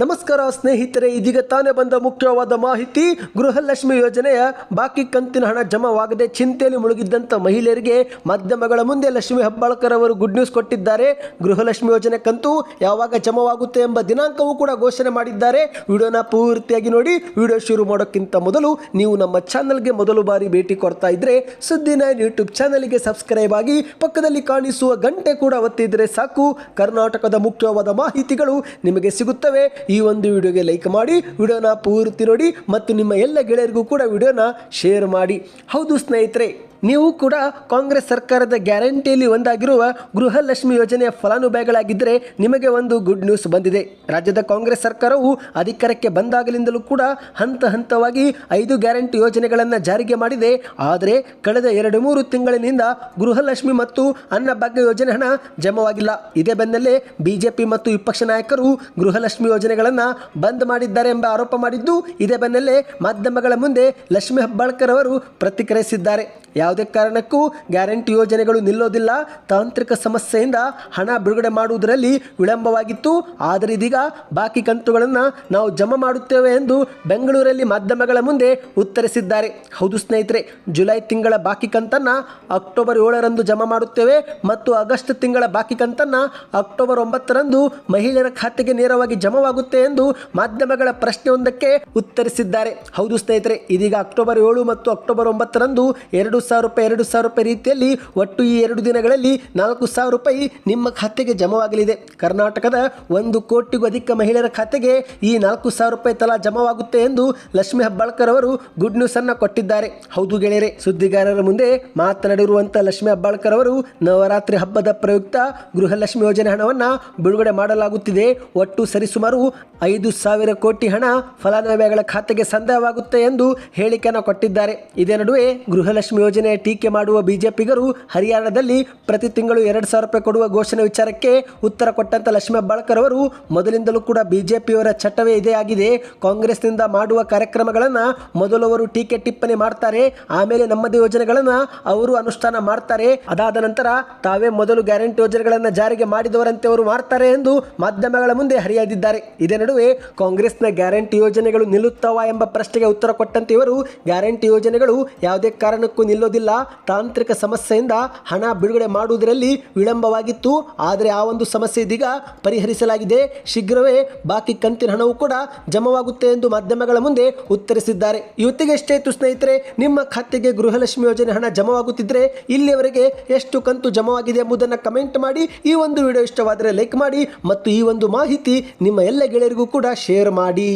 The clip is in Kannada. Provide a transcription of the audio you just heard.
ನಮಸ್ಕಾರ ಸ್ನೇಹಿತರೆ, ಇದೀಗ ತಾನೇ ಬಂದ ಮುಖ್ಯವಾದ ಮಾಹಿತಿ, ಗೃಹಲಕ್ಷ್ಮಿ ಯೋಜನೆಯ ಬಾಕಿ ಕಂತಿನ ಹಣ ಜಮಾವಾಗದೆ ಚಿಂತೆಯಲ್ಲಿ ಮುಳುಗಿದ್ದಂಥ ಮಹಿಳೆಯರಿಗೆ ಮಾಧ್ಯಮಗಳ ಮುಂದೆ ಲಕ್ಷ್ಮಿ ಹೆಬ್ಬಾಳ್ಕರ್ ಅವರು ಗುಡ್ ನ್ಯೂಸ್ ಕೊಟ್ಟಿದ್ದಾರೆ. ಗೃಹಲಕ್ಷ್ಮಿ ಯೋಜನೆ ಕಂತು ಯಾವಾಗ ಜಮಾವಾಗುತ್ತೆ ಎಂಬ ದಿನಾಂಕವೂ ಕೂಡ ಘೋಷಣೆ ಮಾಡಿದ್ದಾರೆ. ವಿಡಿಯೋನ ಪೂರ್ತಿಯಾಗಿ ನೋಡಿ, ವಿಡಿಯೋ ಶುರು ಮಾಡೋಕ್ಕಿಂತ ಮೊದಲು ನೀವು ನಮ್ಮ ಚಾನಲ್ಗೆ ಮೊದಲು ಬಾರಿ ಭೇಟಿ ಕೊಡ್ತಾ ಇದ್ರೆ, ಸುದ್ದಿ ನೈನ್ ಯೂಟ್ಯೂಬ್ ಚಾನಲ್ಗೆ ಸಬ್ಸ್ಕ್ರೈಬ್ ಆಗಿ ಪಕ್ಕದಲ್ಲಿ ಕಾಣಿಸುವ ಗಂಟೆ ಕೂಡ ಒತ್ತಿದ್ರೆ ಸಾಕು. ಕರ್ನಾಟಕದ ಮುಖ್ಯವಾದ ಮಾಹಿತಿಗಳು ನಿಮಗೆ ಸಿಗುತ್ತವೆ. ಈ ಒಂದು ವಿಡಿಯೋಗೆ ಲೈಕ್ ಮಾಡಿ, ವಿಡಿಯೋನ ಪೂರ್ತಿ ನೋಡಿ ಮತ್ತು ನಿಮ್ಮ ಎಲ್ಲ ಗೆಳೆಯರಿಗೂ ಕೂಡ ವಿಡಿಯೋನ ಶೇರ್ ಮಾಡಿ. ಹೌದು ಸ್ನೇಹಿತರೆ. ನೀವು ಕೂಡ ಕಾಂಗ್ರೆಸ್ ಸರ್ಕಾರದ ಗ್ಯಾರಂಟಿಯಲ್ಲಿ ಒಂದಾಗಿರುವ ಗೃಹಲಕ್ಷ್ಮಿ ಯೋಜನೆಯ ಫಲಾನುಭವಿಗಳಾಗಿದ್ದರೆ ನಿಮಗೆ ಒಂದು ಗುಡ್ ನ್ಯೂಸ್ ಬಂದಿದೆ. ರಾಜ್ಯದ ಕಾಂಗ್ರೆಸ್ ಸರ್ಕಾರವು ಅಧಿಕಾರಕ್ಕೆ ಬಂದಾಗಲಿಂದಲೂ ಕೂಡ ಹಂತ ಹಂತವಾಗಿ ಐದು ಗ್ಯಾರಂಟಿ ಯೋಜನೆಗಳನ್ನು ಜಾರಿಗೆ ಮಾಡಿದೆ. ಆದರೆ ಕಳೆದ ಎರಡು ಮೂರು ತಿಂಗಳಿನಿಂದ ಗೃಹಲಕ್ಷ್ಮಿ ಮತ್ತು ಅನ್ನಭಾಗ್ಯ ಯೋಜನೆ ಹಣ ಜಮವಾಗಿಲ್ಲ. ಇದೇ ಬೆನ್ನಲ್ಲೇ ಬಿಜೆಪಿ ಮತ್ತು ವಿಪಕ್ಷ ನಾಯಕರು ಗೃಹಲಕ್ಷ್ಮಿ ಯೋಜನೆಗಳನ್ನು ಬಂದ್ ಮಾಡಿದ್ದಾರೆ ಎಂಬ ಆರೋಪ ಮಾಡಿದ್ದು, ಇದೇ ಬೆನ್ನಲ್ಲೇ ಮಾಧ್ಯಮಗಳ ಮುಂದೆ ಲಕ್ಷ್ಮಿ ಹೆಬ್ಬಾಳ್ಕರ್ ಅವರು ಪ್ರತಿಕ್ರಿಯಿಸಿದ್ದಾರೆ. ಯಾವುದೇ ಕಾರಣಕ್ಕೂ ಗ್ಯಾರಂಟಿ ಯೋಜನೆಗಳು ನಿಲ್ಲೋದಿಲ್ಲ. ತಾಂತ್ರಿಕ ಸಮಸ್ಯೆಯಿಂದ ಹಣ ಬಿಡುಗಡೆ ಮಾಡುವುದರಲ್ಲಿ ವಿಳಂಬವಾಗಿತ್ತು. ಆದರೆ ಇದೀಗ ಬಾಕಿ ಕಂತುಗಳನ್ನು ನಾವು ಜಮಾ ಮಾಡುತ್ತೇವೆ ಎಂದು ಬೆಂಗಳೂರಲ್ಲಿ ಮಾಧ್ಯಮಗಳ ಮುಂದೆ ಉತ್ತರಿಸಿದ್ದಾರೆ. ಹೌದು ಸ್ನೇಹಿತರೆ, ಜುಲೈ ತಿಂಗಳ ಬಾಕಿ ಕಂತನ್ನು ಅಕ್ಟೋಬರ್ ಏಳರಂದು ಜಮಾ ಮಾಡುತ್ತೇವೆ ಮತ್ತು ಆಗಸ್ಟ್ ತಿಂಗಳ ಬಾಕಿ ಕಂತನ್ನು ಅಕ್ಟೋಬರ್ ಒಂಬತ್ತರಂದು ಮಹಿಳೆಯರ ಖಾತೆಗೆ ನೇರವಾಗಿ ಜಮಾವಾಗುತ್ತೆ ಎಂದು ಮಾಧ್ಯಮಗಳ ಪ್ರಶ್ನೆಯೊಂದಕ್ಕೆ ಉತ್ತರಿಸಿದ್ದಾರೆ. ಹೌದು ಸ್ನೇಹಿತರೆ, ಇದೀಗ ಅಕ್ಟೋಬರ್ ಏಳು ಮತ್ತು ಅಕ್ಟೋಬರ್ ಒಂಬತ್ತರಂದು ಎರಡು ಸಾವಿರ ರೂಪಾಯಿ, ಎರಡು ಸಾವಿರ ರೂಪಾಯಿ ರೀತಿಯಲ್ಲಿ ಒಟ್ಟು ಈ ಎರಡು ದಿನಗಳಲ್ಲಿ ನಾಲ್ಕು ಸಾವಿರ ರೂಪಾಯಿ ನಿಮ್ಮ ಖಾತೆಗೆ ಜಮವಾಗಲಿದೆ. ಕರ್ನಾಟಕದ ಒಂದು ಕೋಟಿಗೂ ಅಧಿಕ ಮಹಿಳೆಯರ ಖಾತೆಗೆ ಈ ನಾಲ್ಕು ಸಾವಿರ ರೂಪಾಯಿ ತಲಾ ಜಮವಾಗುತ್ತೆ ಎಂದು ಲಕ್ಷ್ಮಿ ಹೆಬ್ಬಾಳ್ಕರ್ ಅವರು ಗುಡ್ ನ್ಯೂಸ್ ಅನ್ನ ಕೊಟ್ಟಿದ್ದಾರೆ. ಹೌದು ಗೆಳೆಯರೆ, ಸುದ್ದಿಗಾರರ ಮುಂದೆ ಮಾತನಾಡಿರುವಂಥ ಲಕ್ಷ್ಮಿ ಹೆಬ್ಬಾಳ್ಕರ್ ಅವರು, ನವರಾತ್ರಿ ಹಬ್ಬದ ಪ್ರಯುಕ್ತ ಗೃಹಲಕ್ಷ್ಮಿ ಯೋಜನೆ ಹಣವನ್ನು ಬಿಡುಗಡೆ ಮಾಡಲಾಗುತ್ತಿದೆ. ಒಟ್ಟು ಸರಿಸುಮಾರು ಐದು ಸಾವಿರ ಕೋಟಿ ಹಣ ಫಲಾನುಭವಿಗಳ ಖಾತೆಗೆ ಸಂದಾಯವಾಗುತ್ತೆ ಎಂದು ಹೇಳಿಕೆಯನ್ನು ಕೊಟ್ಟಿದ್ದಾರೆ. ಇದೇ ನಡುವೆ ಗೃಹಲಕ್ಷ್ಮಿ ಯೋಜನೆ ಟೀಕೆ ಮಾಡುವ ಬಿಜೆಪಿಗರು ಹರಿಯಾಣದಲ್ಲಿ ಪ್ರತಿ ತಿಂಗಳು ಎರಡು ಸಾವಿರ ರೂಪಾಯಿ ಕೊಡುವ ಘೋಷಣೆ ವಿಚಾರಕ್ಕೆ ಉತ್ತರ ಕೊಟ್ಟಂತ ಲಕ್ಷ್ಮಿ ಹೆಬ್ಬಾಳ್ಕರ್ ಅವರು, ಮೊದಲಿಂದಲೂ ಕೂಡ ಬಿಜೆಪಿಯವರ ಚಟವೇ ಇದೇ ಆಗಿದೆ. ಕಾಂಗ್ರೆಸ್ನಿಂದ ಮಾಡುವ ಕಾರ್ಯಕ್ರಮಗಳನ್ನು ಮೊದಲು ಅವರು ಟೀಕೆ ಟಿಪ್ಪಣಿ ಮಾಡ್ತಾರೆ, ಆಮೇಲೆ ನಮ್ಮದೇ ಯೋಜನೆಗಳನ್ನು ಅವರು ಅನುಷ್ಠಾನ ಮಾಡ್ತಾರೆ. ಅದಾದ ನಂತರ ತಾವೇ ಮೊದಲು ಗ್ಯಾರಂಟಿ ಯೋಜನೆಗಳನ್ನು ಜಾರಿಗೆ ಮಾಡಿದವರಂತೆ ಅವರು ಮಾಡ್ತಾರೆ ಎಂದು ಮಾಧ್ಯಮಗಳ ಮುಂದೆ ಹರಿಯಾದಿದ್ದಾರೆ. ಇದೇ ನಡುವೆ ಕಾಂಗ್ರೆಸ್ನ ಗ್ಯಾರಂಟಿ ಯೋಜನೆಗಳು ನಿಲ್ಲುತ್ತವಾ ಎಂಬ ಪ್ರಶ್ನೆಗೆ ಉತ್ತರ ಕೊಟ್ಟಂತೆ ಇವರು, ಗ್ಯಾರಂಟಿ ಯೋಜನೆಗಳು ಯಾವುದೇ ಕಾರಣಕ್ಕೂ ನಿಲ್ಲೋದಿಲ್ಲ ತಾಂತ್ರಿಕ ಸಮಸ್ಯೆಯಿಂದ ಹಣ ಬಿಡುಗಡೆ ಮಾಡುವುದರಲ್ಲಿ ವಿಳಂಬವಾಗಿತ್ತು. ಆದರೆ ಆ ಒಂದು ಸಮಸ್ಯೆ ಇದೀಗ ಪರಿಹರಿಸಲಾಗಿದೆ. ಶೀಘ್ರವೇ ಬಾಕಿ ಕಂತಿನ ಹಣವೂ ಕೂಡ ಜಮವಾಗುತ್ತೆ ಎಂದು ಮಾಧ್ಯಮಗಳ ಮುಂದೆ ಉತ್ತರಿಸಿದ್ದಾರೆ. ಇವತ್ತಿಗೆ ಎಷ್ಟೇ ಇತ್ತು ಸ್ನೇಹಿತರೆ, ನಿಮ್ಮ ಖಾತೆಗೆ ಗೃಹಲಕ್ಷ್ಮಿ ಯೋಜನೆ ಹಣ ಜಮವಾಗುತ್ತಿದ್ದರೆ ಇಲ್ಲಿಯವರೆಗೆ ಎಷ್ಟು ಕಂತು ಜಮವಾಗಿದೆ ಎಂಬುದನ್ನು ಕಮೆಂಟ್ ಮಾಡಿ, ಈ ಒಂದು ವಿಡಿಯೋ ಇಷ್ಟವಾದರೆ ಲೈಕ್ ಮಾಡಿ ಮತ್ತು ಈ ಒಂದು ಮಾಹಿತಿ ನಿಮ್ಮ ಎಲ್ಲ ಗೆಳೆಯರಿಗೂ ಕೂಡ ಶೇರ್ ಮಾಡಿ.